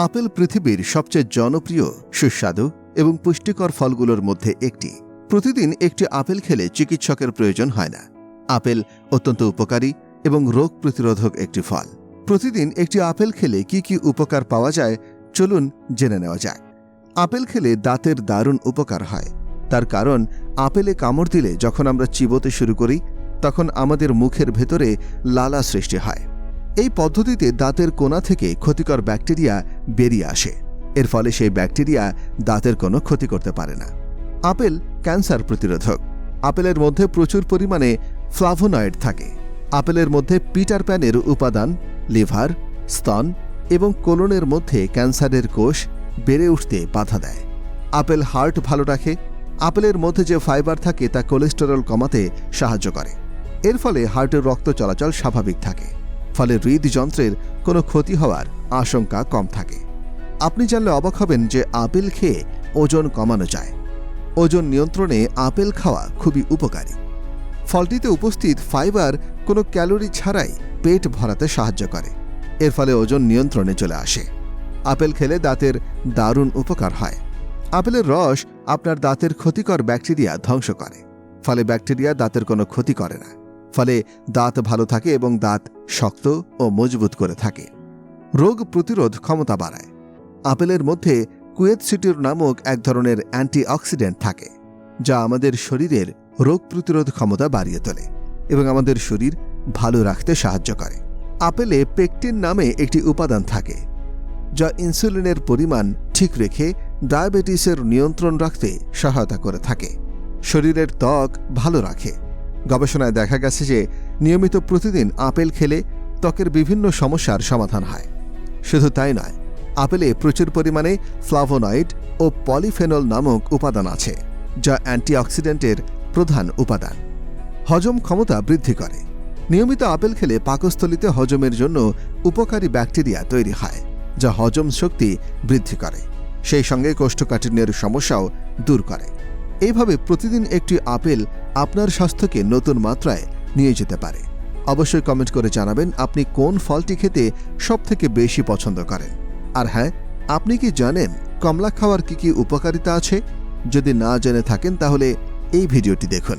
Apple পৃথিবীর সবচেয়ে জনপ্রিয়, সুস্বাদু এবং পুষ্টিকর ফলগুলোর মধ্যে একটি। প্রতিদিন একটি আপেল খেলে চিকিৎসকের প্রয়োজন হয় না। আপেল অত্যন্ত উপকারী এবং রোগ প্রতিরোধক একটি ফল। প্রতিদিন একটি আপেল খেলে কি কি উপকার পাওয়া যায়, চলুন জেনে নেওয়া যাক। আপেল খেলে দাঁতের দারুণ উপকার হয়। তার কারণ, আপেলে কামড় দিলে যখন আমরা চিবোতে শুরু করি, তখন আমাদের মুখের ভেতরে লালা সৃষ্টি হয়। এই পদ্ধতিতে দাঁতের কোনা থেকে ক্ষতিকর ব্যাকটেরিয়া বেরিয়ে আসে। এর ফলে সেই ব্যাকটেরিয়া দাঁতের কোনো ক্ষতি করতে পারে না। আপেল ক্যান্সার প্রতিরোধক। আপেলের মধ্যে প্রচুর পরিমাণে ফ্লাভোনয়েড থাকে। আপেলের মধ্যে পিটার প্যানের উপাদান, লিভার, স্তন এবং কোলনের মধ্যে ক্যান্সারের কোষ বেড়ে উঠতে বাধা দেয়। আপেল হার্ট ভালো রাখে। আপেলের মধ্যে যে ফাইবার থাকে তা কোলেস্টেরল কমাতে সাহায্য করে। এর ফলে হার্টের রক্ত চলাচল স্বাভাবিক থাকে। ফলে হৃদযন্ত্রের কোনো ক্ষতি হওয়ার আশঙ্কা কম থাকে। আপনি জানলে অবাক হবেন যে আপেল খেয়ে ওজন কমানো যায়। ওজন নিয়ন্ত্রণে আপেল খাওয়া খুবই উপকারী। ফলটিতে উপস্থিত ফাইবার কোনো ক্যালোরি ছাড়াই পেট ভরাতে সাহায্য করে। এর ফলে ওজন নিয়ন্ত্রণে চলে আসে। আপেল খেলে দাঁতের দারুণ উপকার হয়। আপেলের রস আপনার দাঁতের ক্ষতিকর ব্যাকটেরিয়া ধ্বংস করে। ফলে ব্যাকটেরিয়া দাঁতের কোনো ক্ষতি করে না। ফলে দাঁত ভালো থাকে এবং দাঁত শক্ত ও মজবুত করে থাকে। রোগ প্রতিরোধ ক্ষমতা বাড়ায়। আপেলের মধ্যে কুয়েতসিটির নামক এক ধরনের অ্যান্টিঅক্সিডেন্ট থাকে, যা আমাদের শরীরের রোগ প্রতিরোধ ক্ষমতা বাড়িয়ে তোলে এবং আমাদের শরীর ভালো রাখতে সাহায্য করে। আপেলে পেকটিন নামে একটি উপাদান থাকে, যা ইনসুলিনের পরিমাণ ঠিক রেখে ডায়াবেটিসের নিয়ন্ত্রণ রাখতে সহায়তা করে থাকে। শরীরের ত্বক ভালো রাখে গবেষণায় দেখা গেছে যে নিয়মিত প্রতিদিন আপেল খেলে ত্বকের বিভিন্ন সমস্যার সমাধান হয়। শুধু তাই নয়, আপেলে প্রচুর পরিমাণে ফ্লাভোনয়েড ও পলিফেনল নামক উপাদান আছে, যা অ্যান্টিঅক্সিডেন্টের প্রধান উপাদান। হজম ক্ষমতা বৃদ্ধি করে। নিয়মিত আপেল খেলে পাকস্থলিতে হজমের জন্য উপকারী ব্যাকটেরিয়া তৈরি হয়, যা হজম শক্তি বৃদ্ধি করে। সেই সঙ্গে কোষ্ঠকাঠিন্যের সমস্যাও দূর করে। এইভাবে প্রতিদিন একটি আপেল আপনার স্বাস্থ্যকে নতুন মাত্রায় নিয়ে যেতে পারে। অবশ্যই কমেন্ট করে জানাবেন আপনি কোন ফলটি খেতে সবথেকে বেশি পছন্দ করেন। আর হ্যাঁ আপনি কি জানেন কমলা খাওয়ার কি কি উপকারিতা আছে? যদি না জেনে থাকেন তাহলে এই ভিডিওটি দেখুন।